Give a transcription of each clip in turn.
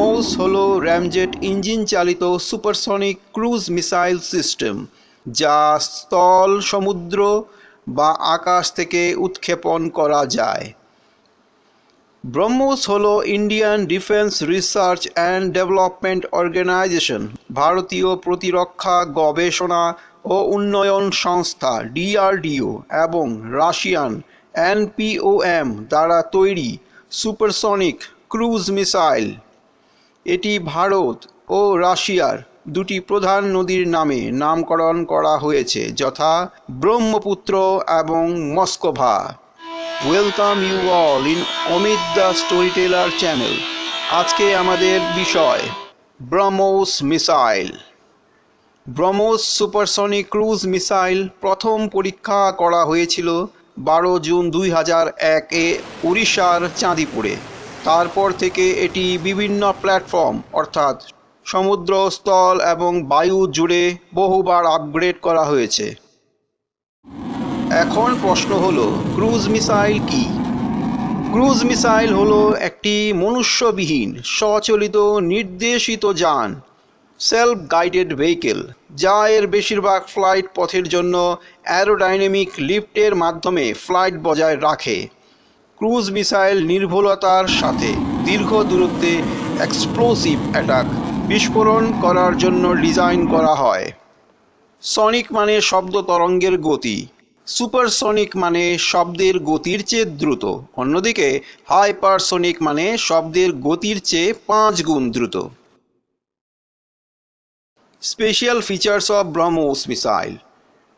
ব্রহ্মোস হলো ramjet engine চালিত supersonic cruise missile system যা স্থল সমুদ্র বা আকাশ থেকে উৎক্ষেপণ করা যায়। ব্রহ্মোস হলো Indian defence research and development organisation ভারতীয় প্রতিরক্ষা গবেষণা ও উন্নয়ন সংস্থা ডিআরডিও এবং রাশিয়ান এনপিওএম দ্বারা তৈরি সুপারসনিক ক্রুজ মিসাইল। এটি ভারত ও রাশিয়ার দুটি প্রধান নদীর নামে নামকরণ করা হয়েছে, যথা ব্রহ্মপুত্র এবং Moskva. Welcome you all in Amit the story teller channel. আজকে আমাদের বিষয়, BrahMos missile. BrahMos supersonic cruise missile প্রথম পরীক্ষা করা হয়েছিল বারো জুন দুই হাজার একে উড়িষ্যার চাঁদিপুরে। তারপর থেকে এটি বিভিন্ন প্ল্যাটফর্ম, অর্থাৎ সমুদ্র স্থল এবং বায়ু জুড়ে বহুবার আপগ্রেড করা হয়েছে। এখন প্রশ্ন হলো, ক্রুজ মিসাইল কি? ক্রুজ মিসাইল হলো একটি মনুষ্যবিহীন, স্বচলিত, নির্দেশিত যান সেলফ গাইডেড ভেহিকেল যা এর বেশিরভাগ ফ্লাইট পথের জন্য অ্যারোডাইনামিক লিফটের মাধ্যমে ফ্লাইট বজায় রাখে। ক্রুজ মিসাইল নির্ভুলতার সাথে দীর্ঘ দূরত্বে এক্সপ্লোসিভ অ্যাটাক বিস্ফোরণ করার জন্য ডিজাইন করা হয়। সনিক মানে শব্দ তরঙ্গের গতি। সুপারসনিক মানে শব্দের গতির চেয়ে দ্রুত। অন্যদিকে হাইপারসনিক মানে শব্দের গতির চেয়ে পাঁচ গুণ দ্রুত। Special features of BrahMos missile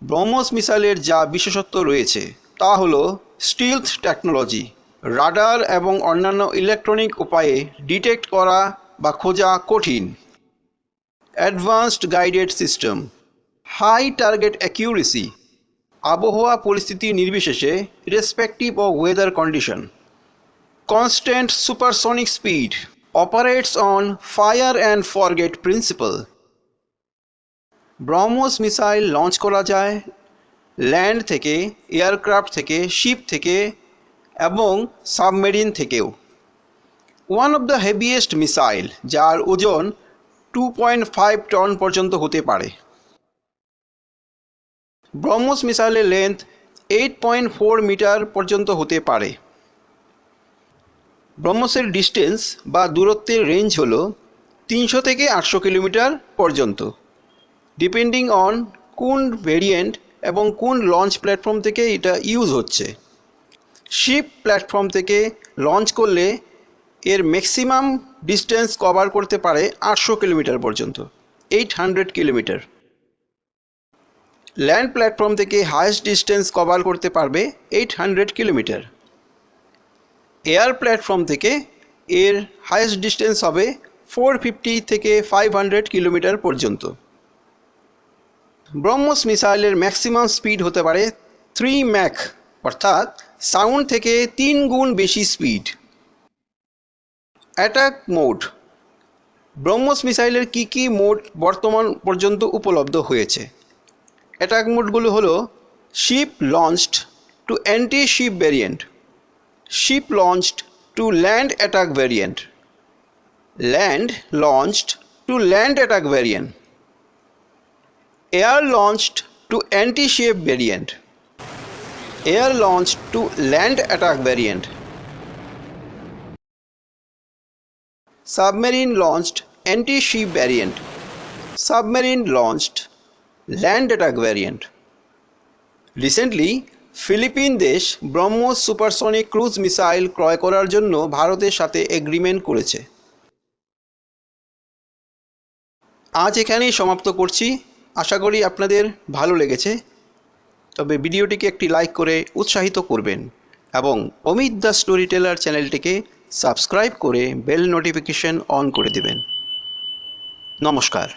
BrahMos মিসাইলের যা বিশেষত্ব রয়েছে তা হলো স্টিলথ টেকনোলজি রাডার এবং অন্যান্য ইলেকট্রনিক উপায়ে ডিটেক্ট করা বা খোঁজা কঠিন। Advanced guided system high target accuracy আবহাওয়া পরিস্থিতি নির্বিশেষে respective of weather condition constant supersonic speed operates on fire and forget principle BrahMos missile launch করা যায় ল্যান্ড থেকে, এয়ারক্রাফট থেকে, শিপ থেকে এবং সাবমেরিন থেকেও। One of the heaviest missile যার ওজন টু পয়েন্ট ফাইভ টন পর্যন্ত হতে পারে। ব্রহ্মোস মিসাইলের length eight point four metre পর্যন্ত হতে পারে। ব্রহ্মসের ডিস্টেন্স বা দূরত্বের রেঞ্জ হল তিনশো থেকে আটশো কিলোমিটার পর্যন্ত। ডিপেন্ডিং অন কোন ভেরিয়েন্ট এবং কোন লঞ্চ প্ল্যাটফর্ম থেকে এটা ইউজ হচ্ছে? শিপ প্ল্যাটফর্ম থেকে লঞ্চ করলে এর ম্যাক্সিমাম ডিস্টেন্স কভার করতে পারে আটশো কিলোমিটার পর্যন্ত eight hundred kilometre. Land platform থেকে হায়েস্ট ডিস্টেন্স কভার করতে পারবে eight hundred kilometre. Air platform থেকে এর হায়েস্ট ডিস্টেন্স হবে ফোর ফিফটি থেকে ফাইভ হান্ড্রেড কিলোমিটার পর্যন্ত। ব্রহ্মোস মিসাইলের ম্যাক্সিমাম স্পিড হতে পারে থ্রি ম্যাক অর্থাৎ সাউন্ড থেকে তিন গুণ বেশি স্পিড। অ্যাটাক মোড ব্রহ্মোস মিসাইলের কী কী মোড বর্তমান পর্যন্ত উপলব্ধ হয়েছে? অ্যাটাক মোডগুলো হলো ship launched to anti ship variant ship launched to land attack variant land launched to land attack variant air launched to anti-ship variant air launched to land attack variant submarine launched anti-ship variant submarine launched land attack variant recently Philippine দেশ BrahMos supersonic cruise missile ক্রয় করার জন্য ভারতের সাথে agreement করেছে আজ এখানেই সমাপ্ত করছি আশা করি আপনাদের ভালো লেগেছে। তবে ভিডিওটিকে একটি লাইক করে উৎসাহিত করবেন এবং অমিত দ্য স্টোরি টেলার চ্যানেলটিকে সাবস্ক্রাইব করে বেল নোটিফিকেশন অন করে দেবেন। নমস্কার।